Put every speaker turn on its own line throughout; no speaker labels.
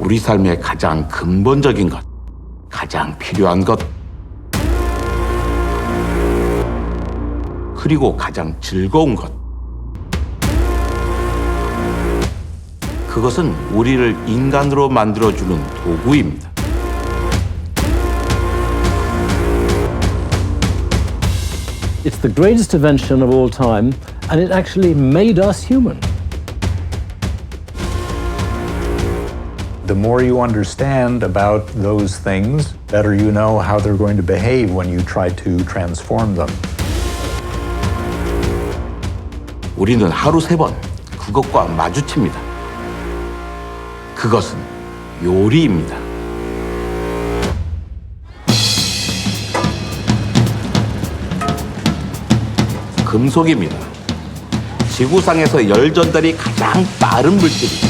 우리 삶의 가장 근본적인 것, 가장 필요한 것, 그리고 가장 즐거운 것. 그것은 우리를 인간으로 만들어주는 도구입니다.
It's the greatest invention of all time, and it actually made us human.
The more you understand about those things, better you know how they're going to behave when you try to transform them.
우리는 하루 세 번 그것과 마주칩니다. 그것은 요리입니다. 금속입니다. 지구상에서 열 전달이 가장 빠른 물질.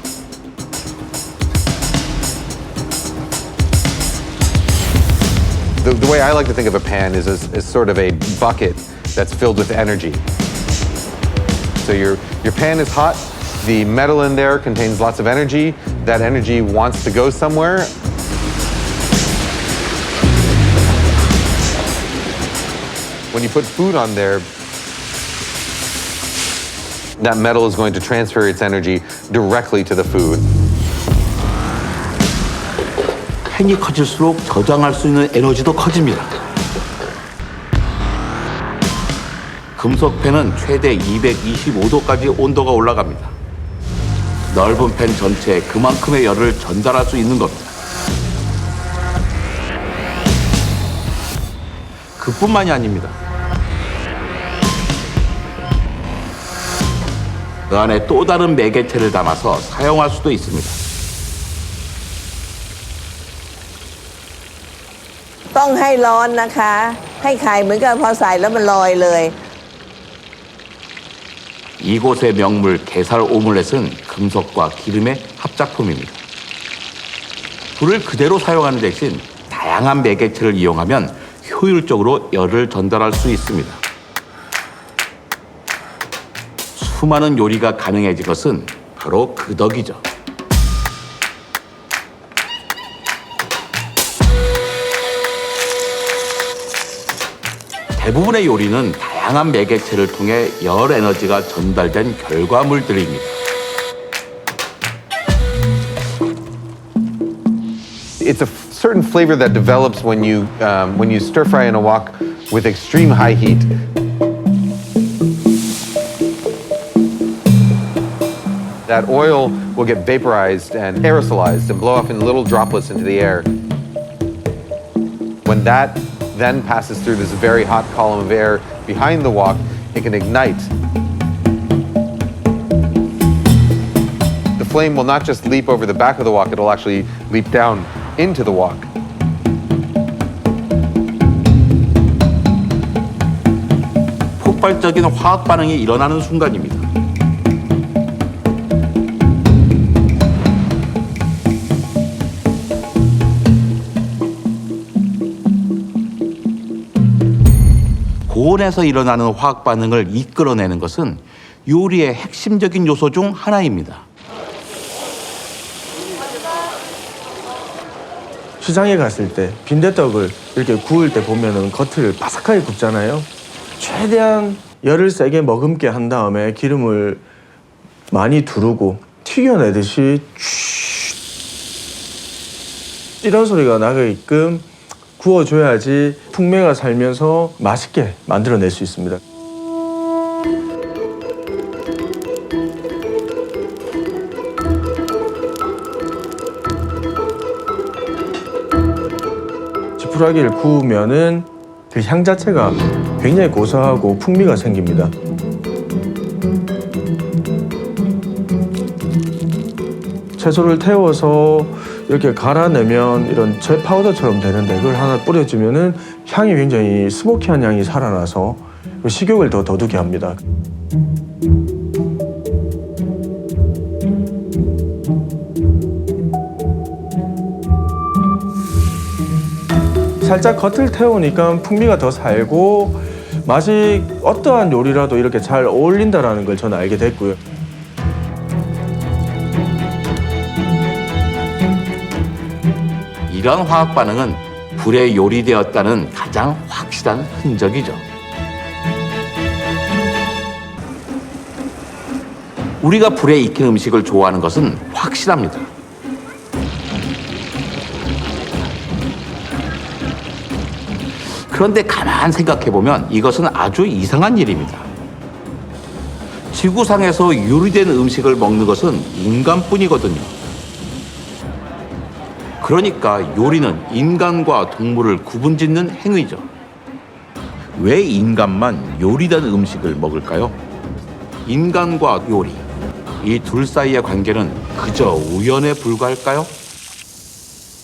way I like to think of a pan is as, as sort of a bucket that's filled with energy. So your, your pan is hot, the metal in there contains lots of energy. That energy wants to go somewhere. When you put food on there, that metal is going to transfer its energy directly to the food.
팬이 커질수록 저장할 수 있는 에너지도 커집니다. 금속 팬은 최대 225도까지 온도가 올라갑니다. 넓은 팬 전체에 그만큼의 열을 전달할 수 있는 겁니다. 그뿐만이 아닙니다. 그 안에 또 다른 매개체를 담아서 사용할 수도 있습니다.
ต้องให้ร้อนนะคะ ให้ไข่เหมือนกับพอใส่แล้วมันลอยเลย
이곳의 명물 게살 오믈렛은 금속과 기름의 합작품입니다. 불을 그대로 사용하는 대신 다양한 매개체를 이용하면 효율적으로 열을 전달할 수 있습니다. 수많은 요리가 가능해진 것은 바로 그 덕이죠. 대부분의 요리는 다양한 매개체를 통해 열 에너지가 전달된 결과물들입니다.
It's a certain flavor that develops when you um, when you stir fry in a wok with extreme high heat. That oil will get vaporized and aerosolized and blow off in little droplets into the air. When that then passes through this very hot column of air behind the wok, it can ignite. The flame will not just leap over the back of the wok, it'll actually leap down into the wok.
폭발적인 화학 반응이 일어나는 순간입니다. 고온에서 일어나는 화학 반응을 이끌어내는 것은 요리의 핵심적인 요소 중 하나입니다.
시장에 갔을 때 빈대떡을 이렇게 구울 때 보면은 겉을 바삭하게 굽잖아요. 최대한 열을 세게 머금게 한 다음에 기름을 많이 두르고 튀겨내듯이 쉿 이런 소리가 나게끔 구워줘야지 풍매가 살면서 맛있게 만들어낼 수 있습니다. 지푸라기를 구우면은 그 향 자체가 굉장히 고소하고 풍미가 생깁니다. 채소를 태워서 이렇게 갈아내면 이런 젤 파우더처럼 되는데 그걸 하나 뿌려주면은 향이 굉장히 스모키한 향이 살아나서 식욕을 더 돋우게 합니다. 살짝 겉을 태우니까 풍미가 더 살고 맛이 어떠한 요리라도 이렇게 잘 어울린다라는 걸 저는 알게 됐고요.
이런 화학 반응은 불에 요리되었다는 가장 확실한 흔적이죠. 우리가 불에 익힌 음식을 좋아하는 것은 확실합니다. 그런데 가만 생각해 보면 이것은 아주 이상한 일입니다. 지구상에서 요리된 음식을 먹는 것은 인간뿐이거든요. 그러니까 요리는 인간과 동물을 구분짓는 행위죠. 왜 인간만 요리된 음식을 먹을까요? 인간과 요리, 이 둘 사이의 관계는 그저 우연에 불과할까요?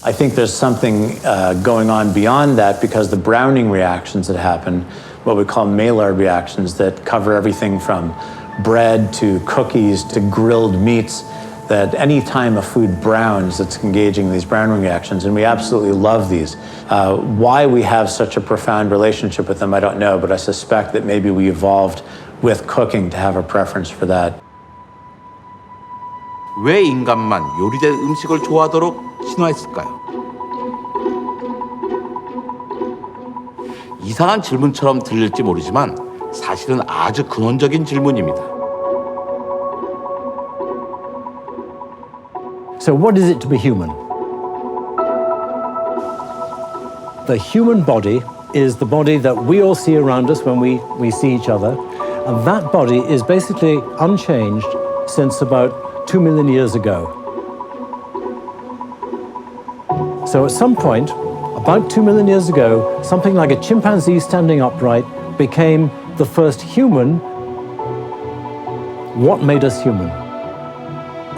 I think there's something uh, going on beyond that because the browning reactions that happen, what we call Maillard reactions, that cover everything from bread to cookies to grilled meats, that any time a food browns, it's engaging these browning reactions, and we absolutely love these. Uh, why we have such a profound relationship with them, I don't know, but I suspect that maybe we evolved with cooking to have a preference for that.
왜 인간만 요리된 음식을 좋아하도록 진화했을까요? 이상한 질문처럼 들릴지 모르지만 사실은 아주 근원적인 질문입니다.
So, what is it to be human? The human body is the body that we all see around us when we, we see each other. And that body is basically unchanged since about two million years ago. So, at some point, about two million years ago, something like a chimpanzee standing upright became the first human. What made us human?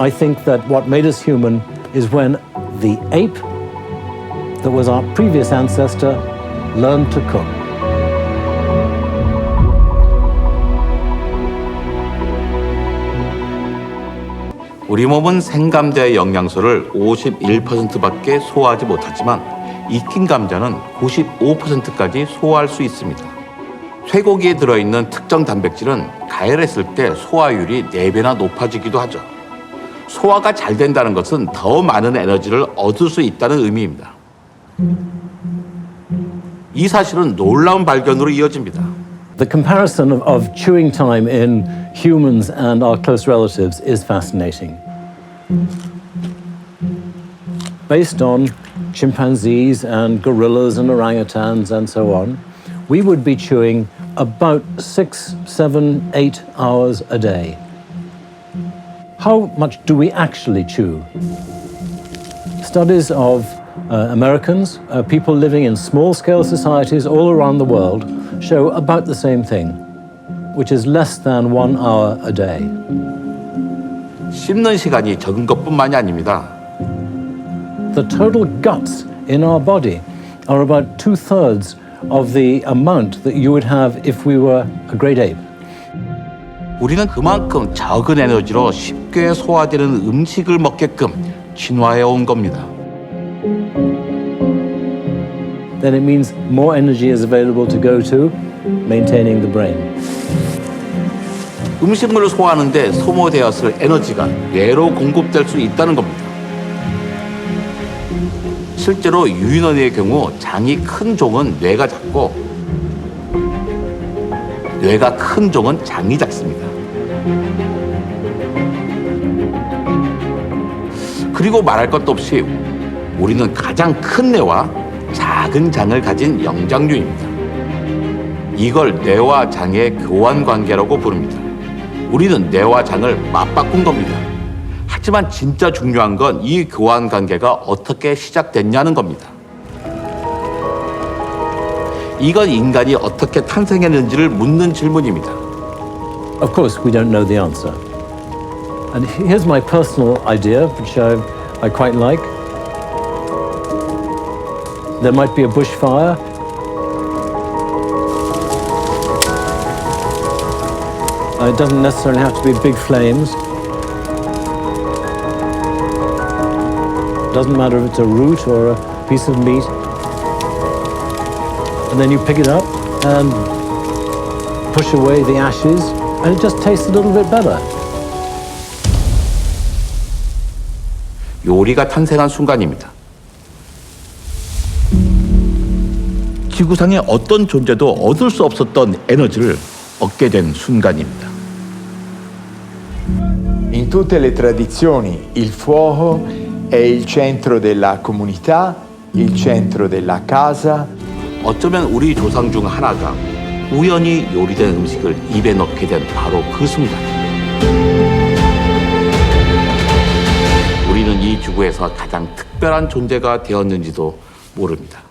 I think that what made us human is when the ape that was our previous ancestor learned to cook.
우리 몸은 생감자의 영양소를 51%밖에 소화하지 못하지만 익힌 감자는 95%까지 소화할 수 있습니다. 쇠고기에 들어있는 특정 단백질은 가열했을 때 소화율이 4배나 높아지기도 하죠. 소화가 잘 된다는 것은 더 많은 에너지를 얻을 수 있다는 의미입니다. 이 사실은 놀라운 발견으로 이어집니다.
The comparison of, of chewing time in humans and our close relatives is fascinating. Based on chimpanzees and gorillas and orangutans and so on, we would be chewing about six, seven, eight hours a day. How much do we actually chew? Studies of uh, Americans, uh, people living in small scale societies all around the world, show about the same thing, which is less than one hour a day.
씹는 시간이 적은 것뿐만이 아닙니다.
The total guts in our body are about two thirds of the amount that you would have if we were a great ape.
우리는 그만큼 적은 에너지로 쉽게 소화되는 음식을 먹게끔 진화해 온 겁니다.
Then it means more energy is available to go to maintaining the brain.
음식물을 소화하는데 소모되었을 에너지가 뇌로 공급될 수 있다는 겁니다. 실제로 유인원의 경우 장이 큰 종은 뇌가 작고 뇌가 큰 종은 장이 작습니다. 그리고 말할 것도 없이 우리는 가장 큰 뇌와 작은 장을 가진 영장류입니다. 이걸 뇌와 장의 교환 관계라고 부릅니다. 우리는 뇌와 장을 맞바꾼 겁니다. 하지만 진짜 중요한 건 이 교환 관계가 어떻게 시작됐냐는 겁니다. 이건 인간이 어떻게 탄생했는지를 묻는 질문입니다.
Of course, we don't know the answer. And here's my personal idea, which I, I quite like. There might be a bushfire. Uh, it doesn't necessarily have to be big flames. It doesn't matter if it's a root or a piece of meat. And then you pick it up and push away the ashes, and it just tastes a little bit better.
요리가 탄생한 순간입니다. 지구상의 어떤 존재도 얻을 수 없었던 에너지를 얻게 된 순간입니다.
In tutte le tradizioni il fuoco è il centro della comunità, il centro della casa,
어쩌면 우리 조상 중 하나가 우연히 요리된 음식을 입에 넣게 된 바로 그 순간. 지구에서 가장 특별한 존재가 되었는지도 모릅니다.